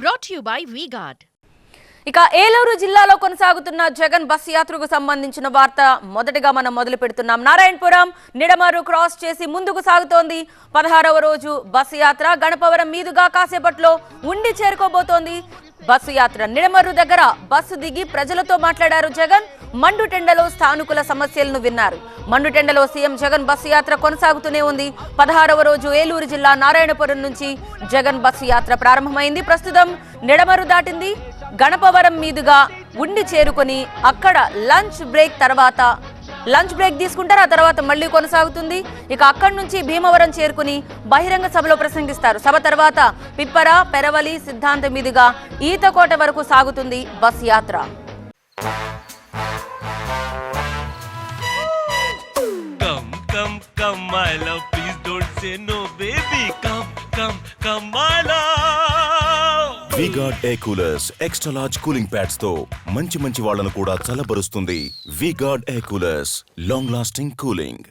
Brought you by V-Guard ఇక ఏలూరు జిల్లాలో కొనసాగుతున్న జగన్ బస్ యాత్రకు సంబంధించిన వార్త మొదటగా మనం మొదలు పెడుతున్నాం. నారాయణపురం నిడమరు క్రాస్ చేసి ముందుకు సాగుతోంది. పదహారవ రోజు బస్సు యాత్ర గణపవరం మీదుగా కాసేపట్లో ఉండి చేరుకోబోతోంది. బస్సు యాత్ర నిడమరు దగ్గర బస్సు దిగి ప్రజలతో మాట్లాడారు జగన్. మండుటెండలో స్థానికుల సమస్యలను విన్నారు. మండుటెండలో సీఎం జగన్ బస్సు యాత్ర కొనసాగుతూనే ఉంది. పదహారవ రోజు ఏలూరు జిల్లా నారాయణపురం నుంచి జగన్ బస్సు యాత్ర ప్రారంభమైంది. ప్రస్తుతం నిడమరు దాటింది. గణపవరం మీదుగా ఉండి చేరుకొని అక్కడ లంచ్ బ్రేక్ తర్వాత లంచ్ బ్రేక్ తీసుకుంటారు. ఆ తర్వాత మళ్ళీ కొనసాగుతుంది. ఇక అక్కడి నుంచి భీమవరం చేరుకుని బహిరంగ సభలో ప్రసంగిస్తారు. సభ తర్వాత పిప్పర పెరవలి సిద్ధాంతం మీదుగా ఈతకోట వరకు సాగుతుంది బస్ యాత్ర. VGuard air coolers extra large cooling ప్యాడ్స్తో మంచి మంచి వాళ్ళను కూడా చల్లబరుస్తుంది VGuard air coolers long lasting cooling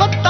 Cota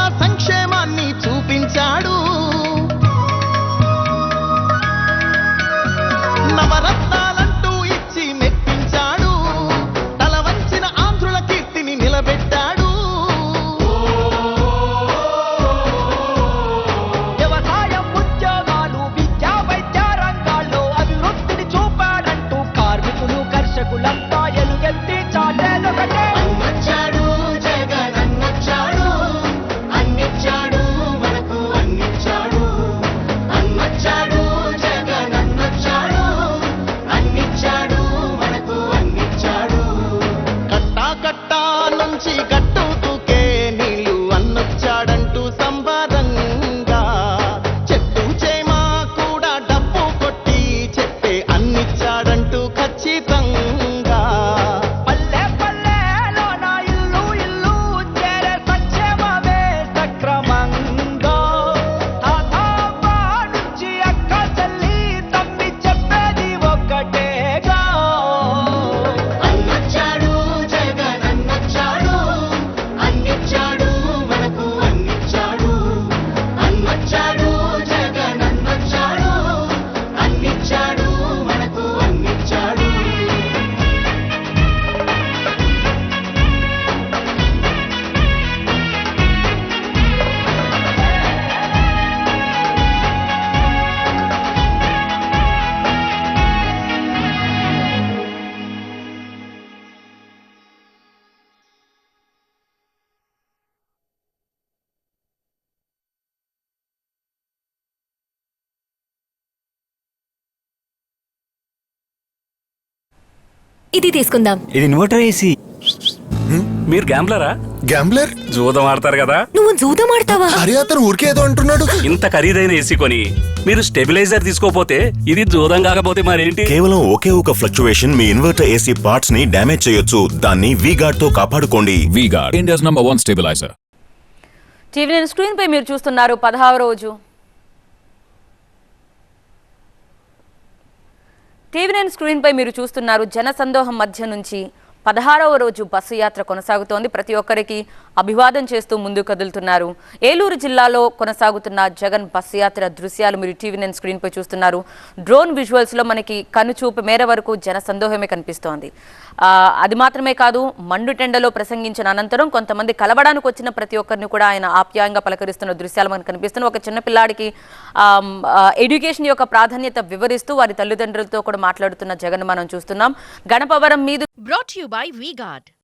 ఇది తీసుకుందాం. ఇది ఇన్వర్టర్ ఏసీ? మీరు గ్యాంబ్లరా? గ్యాంబ్లర్? జూదం ఆడతారు కదా? నువ్వు జూదం ఆడతావా? అరే అతను ఊరికే ఏదో అంటున్నాడు. ఇంత ఖరీదైన ఏసీ కొని మీరు స్టెబిలైజర్ తీసుకోపోతే ఇది జూదం కాకపోతే మరేంటి? కేవలం ఒకే ఒక ఫ్లక్చువేషన్ మీ ఇన్వర్టర్ ఏసీ పార్ట్స్ని డ్యామేజ్ చేయొచ్చు. దాన్ని వీగార్డ్తో కాపాడుకోండి. VGuard, India's number one stabilizer. TV నేను స్క్రీన్ పై మీరు చూస్తున్నారు పదహావ రోజు. టీవీ నైన్ స్క్రీన్పై మీరు చూస్తున్నారు జనసందోహం మధ్య నుంచి. పదహారవ రోజు బస్సు యాత్ర కొనసాగుతోంది. ప్రతి ఒక్కరికి అభివాదం చేస్తూ ముందుకు కదులుతున్నారు. ఏలూరు జిల్లాలో కొనసాగుతున్న జగన్ బస్సు యాత్ర దృశ్యాలు మీరు టీవీ నైన్ స్క్రీన్పై చూస్తున్నారు. డ్రోన్ విజువల్స్లో మనకి కనుచూపు మేర వరకు జన సందోహమే కనిపిస్తోంది. అది మాత్రమే కాదు మండుటెండలో ప్రసంగించిన అనంతరం కొంతమంది కలవడానికి వచ్చిన ప్రతి ఒక్కరిని కూడా ఆయన ఆప్యాయంగా పలకరిస్తున్న దృశ్యాలు మనకు కనిపిస్తున్నాయి. ఒక చిన్న పిల్లాడికి ఎడ్యుకేషన్ యొక్క ప్రాధాన్యత వివరిస్తూ వారి తల్లిదండ్రులతో కూడా మాట్లాడుతున్న జగన్ మనం చూస్తున్నాం. గణపవరం మీద Brought By WeGuard.